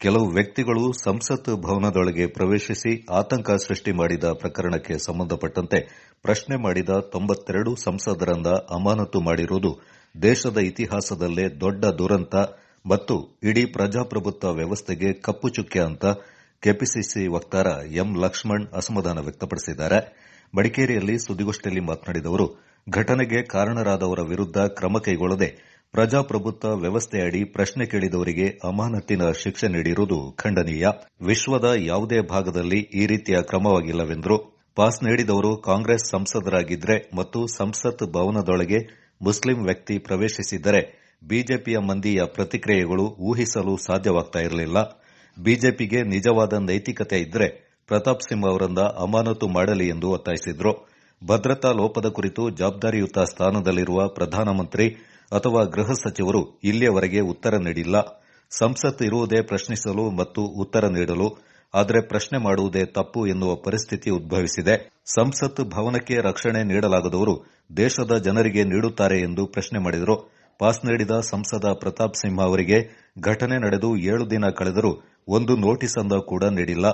ಕೆಲವು ವ್ಯಕ್ತಿಗಳು ಸಂಸತ್ ಭವನದೊಳಗೆ ಪ್ರವೇಶಿಸಿ ಆತಂಕ ಸೃಷ್ಟಿ ಮಾಡಿದ ಪ್ರಕರಣಕ್ಕೆ ಸಂಬಂಧಪಟ್ಟಂತೆ ಪ್ರಶ್ನೆ ಮಾಡಿದ ತೊಂಬತ್ತೆರಡು ಸಂಸದರನ್ನ ಅಮಾನತು ಮಾಡಿರುವುದು ದೇಶದ ಇತಿಹಾಸದಲ್ಲೇ ದೊಡ್ಡ ದುರಂತ ಮತ್ತು ಇಡೀ ಪ್ರಜಾಪ್ರಭುತ್ವ ವ್ಯವಸ್ಥೆಗೆ ಕಪ್ಪು ಚುಕ್ಕೆ ಅಂತ ಕೆಪಿಸಿಸಿ ವಕ್ತಾರ ಎಂ ಲಕ್ಷ್ಮಣ್ ಅಸಮಾಧಾನ ವ್ಯಕ್ತಪಡಿಸಿದ್ದಾರೆ. ಮಡಿಕೇರಿಯಲ್ಲಿ ಸುದ್ದಿಗೋಷ್ಠಿಯಲ್ಲಿ ಮಾತನಾಡಿದ ಅವರು, ಘಟನೆಗೆ ಕಾರಣರಾದವರ ವಿರುದ್ದ ಕ್ರಮ ಕೈಗೊಳ್ಳದೆ ಪ್ರಜಾಪ್ರಭುತ್ವ ವ್ಯವಸ್ಥೆಯಡಿ ಪ್ರಶ್ನೆ ಕೇಳಿದವರಿಗೆ ಅಮಾನತ್ತಿನ ಶಿಕ್ಷೆ ನೀಡಿರುವುದು ಖಂಡನೀಯ. ವಿಶ್ವದ ಯಾವುದೇ ಭಾಗದಲ್ಲಿ ಈ ರೀತಿಯ ಕ್ರಮವಾಗಿಲ್ಲವೆಂದರು. ಪಾಸ್ ನೀಡಿದವರು ಕಾಂಗ್ರೆಸ್ ಸಂಸದರಾಗಿದ್ದರೆ ಮತ್ತು ಸಂಸತ್ ಭವನದೊಳಗೆ ಮುಸ್ಲಿಂ ವ್ಯಕ್ತಿ ಪ್ರವೇಶಿಸಿದ್ದರೆ ಬಿಜೆಪಿಯ ಮಂದಿಯ ಪ್ರತಿಕ್ರಿಯೆಗಳು ಊಹಿಸಲು ಸಾಧ್ಯವಾಗ್ತಾ ಇರಲಿಲ್ಲ. ಬಿಜೆಪಿಗೆ ನಿಜವಾದ ನೈತಿಕತೆ ಇದ್ದರೆ ಪ್ರತಾಪ್ ಸಿಂಹ ಅವರನ್ನ ಅಮಾನತು ಮಾಡಲಿ ಎಂದು ಒತ್ತಾಯಿಸಿದರು. ಭದ್ರತಾ ಲೋಪದ ಕುರಿತು ಜವಾಬ್ದಾರಿಯುತ ಸ್ಥಾನದಲ್ಲಿರುವ ಪ್ರಧಾನಮಂತ್ರಿ ಅಥವಾ ಗೃಹ ಸಚಿವರು ಇಲ್ಲಿಯವರೆಗೆ ಉತ್ತರ ನೀಡಿಲ್ಲ. ಸಂಸತ್ ಇರುವುದೇ ಪ್ರಶ್ನಿಸಲು ಮತ್ತು ಉತ್ತರ ನೀಡಲು, ಆದರೆ ಪ್ರಶ್ನೆ ಮಾಡುವುದೇ ತಪ್ಪು ಎನ್ನುವ ಪರಿಸ್ಥಿತಿ ಉದ್ಭವಿಸಿದೆ. ಸಂಸತ್ ಭವನಕ್ಕೆ ರಕ್ಷಣೆ ನೀಡಲಾಗದವರು ದೇಶದ ಜನರಿಗೆ ನೀಡುತ್ತಾರೆ ಎಂದು ಪ್ರಶ್ನೆ ಮಾಡಿದರು. ಪಾಸ್ ನೀಡಿದ ಸಂಸದ ಪ್ರತಾಪ್ ಸಿಂಹ ಅವರಿಗೆ ಘಟನೆ ನಡೆದು ಏಳು ದಿನ ಕಳೆದರೂ ಒಂದು ನೋಟಿಸ್ ಅಂದ ಕೂಡ ನೀಡಿಲ್ಲ.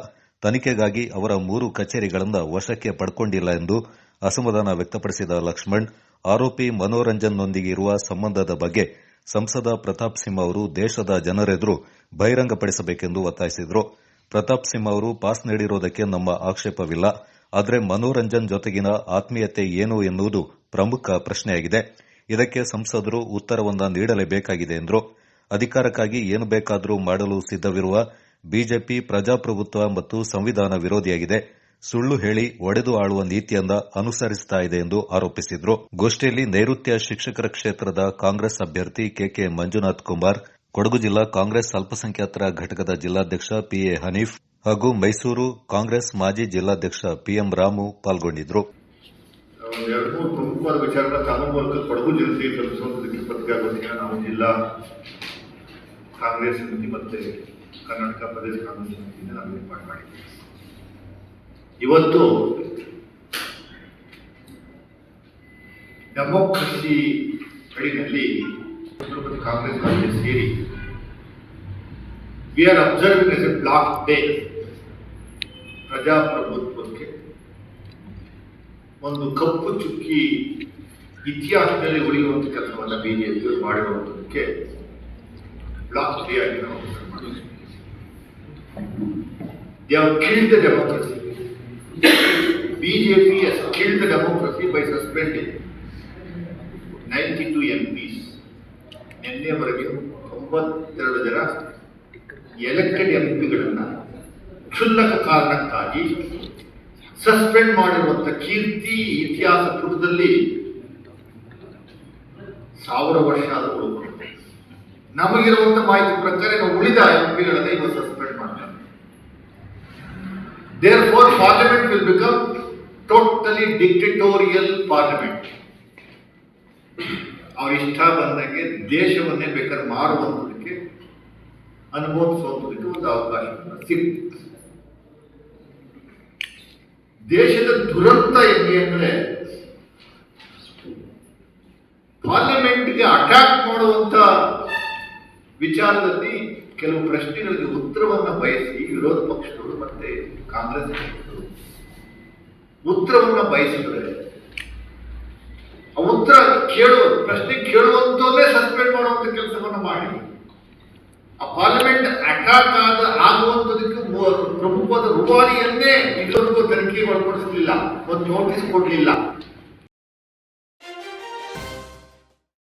ತನಿಖೆಗಾಗಿ ಅವರ ಮೂರು ಕಚೇರಿಗಳನ್ನು ವಶಕ್ಕೆ ಪಡ್ಕೊಂಡಿಲ್ಲ ಎಂದು ಅಸಮಾಧಾನ ವ್ಯಕ್ತಪಡಿಸಿದ ಲಕ್ಷ್ಮಣ್ ಆರೋಪಿ ಮನೋರಂಜನ್ನೊಂದಿಗೆ ಇರುವ ಸಂಬಂಧದ ಬಗ್ಗೆ ಸಂಸದ ಪ್ರತಾಪ್ ಸಿಂಹ ಅವರು ದೇಶದ ಜನರೆದುರು ಬಹಿರಂಗಪಡಿಸಬೇಕೆಂದು ಒತ್ತಾಯಿಸಿದರು. ಪ್ರತಾಪ್ ಸಿಂಹ ಅವರು ಪಾಸ್ ನೀಡಿರುವುದಕ್ಕೆ ನಮ್ಮ ಆಕ್ಷೇಪವಿಲ್ಲ. ಆದರೆ ಮನೋರಂಜನ್ ಜೊತೆಗಿನ ಆತ್ಮೀಯತೆ ಏನು ಎನ್ನುವುದು ಪ್ರಮುಖ ಪ್ರಶ್ನೆಯಾಗಿದೆ. ಇದಕ್ಕೆ ಸಂಸದರು ಉತ್ತರವನ್ನ ನೀಡಲೇಬೇಕಾಗಿದೆ ಎಂದರು. ಅಧಿಕಾರಕ್ಕಾಗಿ ಏನು ಬೇಕಾದರೂ ಮಾಡಲು ಸಿದ್ದವಿರುವ ಬಿಜೆಪಿ ಪ್ರಜಾಪ್ರಭುತ್ವ ಮತ್ತು ಸಂವಿಧಾನ ವಿರೋಧಿಯಾಗಿದೆ. ಸುಳ್ಳು ಹೇಳಿ ಒಡೆದು ಆಳುವ ನೀತಿಯನ್ನ ಅನುಸರಿಸ್ತಾ ಇದೆ ಎಂದು ಆರೋಪಿಸಿದರು. ಗೋಷ್ಠಿಯಲ್ಲಿ ನೈಋತ್ಯ ಶಿಕ್ಷಕರ ಕ್ಷೇತ್ರದ ಕಾಂಗ್ರೆಸ್ ಅಭ್ಯರ್ಥಿ ಕೆಕೆ ಮಂಜುನಾಥ್ ಕುಮಾರ್ ಕೊಡಗು ಜಿಲ್ಲಾ ಕಾಂಗ್ರೆಸ್ ಅಲ್ಪಸಂಖ್ಯಾತರ ಘಟಕದ ಜಿಲ್ಲಾಧ್ಯಕ್ಷ ಪಿಎ ಹನೀಫ್ ಹಾಗೂ ಮೈಸೂರು ಕಾಂಗ್ರೆಸ್ ಮಾಜಿ ಜಿಲ್ಲಾಧ್ಯಕ್ಷ ಪಿಎಂ ರಾಮು ಪಾಲ್ಗೊಂಡಿದ್ರು. ಎರಡು ಮೂರು ಪ್ರಮುಖವಾದ ವಿಚಾರಗಳ ಕಾನೂನು ಮೂಲಕ ಕೊಡಗು ಜನತೆಗೆ ತಲುಪಿಸುವಂತದಕ್ಕೆ ಪತ್ರಿಕಾಗೋಷ್ಠಿಯನ್ನು ನಾವು ಜಿಲ್ಲಾ ಕಾಂಗ್ರೆಸ್ ಸಮಿತಿ ಮತ್ತೆ ಕರ್ನಾಟಕ ಪ್ರದೇಶ ಕಾಂಗ್ರೆಸ್ ಸಮಿತಿಯಿಂದ ನಾವು ಏರ್ಪಾಡು ಮಾಡಿದ್ದೀವಿ ಇವತ್ತು ಡೆಮೋಕ್ರಸಿ ಅಡಿನಲ್ಲಿ ಛತ್ರಪತಿ ಕಾಂಗ್ರೆಸ್ ರಾಜ್ಯ ಸೇರಿ we are observing as a black day ಪ್ರಜಾಪ್ರಭುತ್ವಕ್ಕೆ ಒಂದು ಕಪ್ಪು ಚುಕ್ಕಿ ಇತಿಹಾಸದಲ್ಲಿ ಉಳಿಯುವಂತ ಕೆಲಸವನ್ನ ಬಿಜೆಪಿ ಮಾಡಿರುವಂಥದಕ್ಕೆ ಬ್ಲಾಕ್ ಡೇ ಆಗಿ ನಾವು ಯಾವ killed the democracy. BJP has killed the democracy by suspending 92 MPs. ನಿನ್ನೆವರೆಗೆ ತೊಂಬತ್ತೆರಡು ಜನ ಎಲೆಕ್ಟೆಡ್ ಎಂಪಿಗಳನ್ನು ಕ್ಷುಲ್ಲಕ ಕಾರಣಕ್ಕಾಗಿ ಸಸ್ಪೆಂಡ್ ಮಾಡಿರುವಂಥ ಕೀರ್ತಿ ಇತಿಹಾಸ ಪುಟದಲ್ಲಿ ಸಾವಿರ ವರ್ಷ ಆದರೂ ನಮಗಿರುವಂಥ ಮಾಹಿತಿ ಪ್ರಕಾರ ಉಳಿದ ಎಂಪಿಗಳನ್ನ ಮಾಡ್ತಾರೆ there parliament will become totally dictatorial parliament. ಅವ್ರ ಇಷ್ಟ ಬಂದಂಗೆ ದೇಶವನ್ನೇ ಬೇಕಾದ್ರೆ ಮಾರುವಂಥದಕ್ಕೆ ಅನುಭವಿಸುವಂಥದಕ್ಕೆ ಒಂದು ಅವಕಾಶ ಸಿಗುತ್ತೆ ದೇಶದ ದುರಂತ ಎಲ್ಲಿ ಅಂದರೆ ಪಾರ್ಲಿಮೆಂಟ್ಗೆ ಅಟ್ಯಾಕ್ ಮಾಡುವಂಥ ವಿಚಾರದಲ್ಲಿ ಕೆಲವು ಪ್ರಶ್ನೆಗಳಿಗೆ ಉತ್ತರವನ್ನು ಬಯಸಿ ವಿರೋಧ ಪಕ್ಷಗಳು ಮತ್ತೆ ಕಾಂಗ್ರೆಸ್ ಉತ್ತರವನ್ನ ಬಯಸಿದ್ರೆ, ಆ ಉತ್ತರ ಕೇಳುವ, ಪ್ರಶ್ನೆ ಕೇಳುವಂತವನ್ನೇ ಸಸ್ಪೆಂಡ್ ಮಾಡುವಂತ ಕೆಲಸವನ್ನು ಮಾಡಿ. ಆ ಪಾರ್ಲಿಮೆಂಟ್ ಅಟ್ಯಾಕ್ ಆದ, ಆಗುವಂತದಕ್ಕೆ ಮೂ- ಪ್ರಮುಖವಾದ ರೂವಾರಿಯನ್ನೇ ಇದೊಂದು ತನಿಖೆ ಒಳಪಡಿಸಲಿಲ್ಲ, ಮತ್ತು ನೋಟಿಸ್ ಕೊಡಲಿಲ್ಲ.